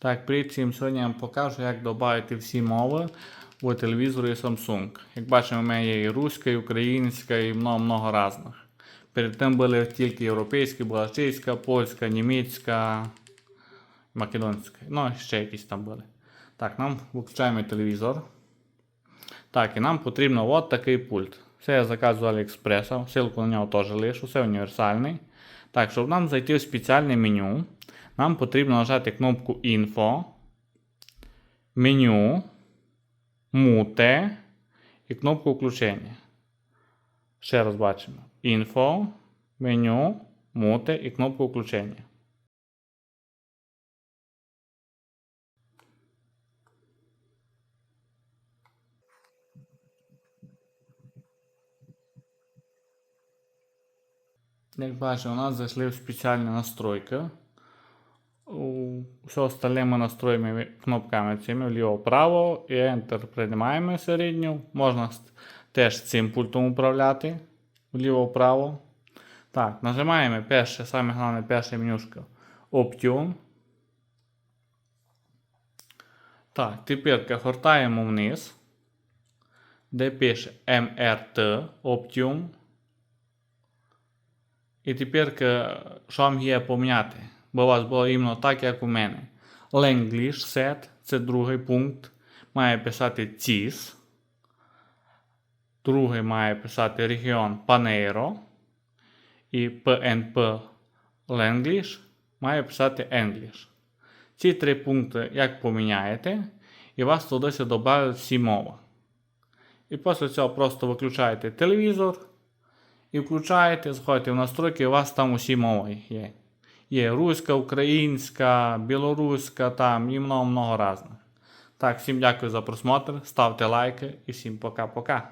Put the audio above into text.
Так, привіт всім. Сьогодні я вам покажу, як додати всі мови в телевізорі Samsung. Як бачимо, у мене є і руська, і українська, і много-много різних. Перед тим були тільки європейські, була чеська, польська, німецька, македонська. Ну, ще якісь там були. Так, нам виключаємо телевізор. Так, і нам потрібно от такий пульт. Це я заказую Аліекспреса, ссылку на нього теж лишу, все універсальний. Так, щоб нам зайти в спеціальне меню, нам потрібно нажати кнопку Info, меню, муте і кнопку включення. Ще раз бачимо. Info, меню, муте і кнопку включення. Як бачимо, у нас зайшли в спеціальні настройки. Все остальне ми настроїмо кнопками цими вліво-право і Enter приймаємо середню. Можна теж цим пультом управляти вліво-право. Так, нажимаємо перше, саме головне перше менюшко Option. Так, тепер гортаємо вниз, де пише MRT Option. І тепер, що вам є поміняти? Бо у вас було іменно так, як у мене. Language set це другий пункт. Має писати CIS. Другий має писати регіон Panero. І PNP Language має писати English. Ці три пункти як поміняєте, і вас туди додають всі мови. І після цього просто виключаєте телевізор. І включаєте, заходите в настройки, і у вас там усі мови є. Є руська, українська, білоруська, там і много-много разних. Так, всім дякую за просмотр, ставте лайки і всім пока-пока.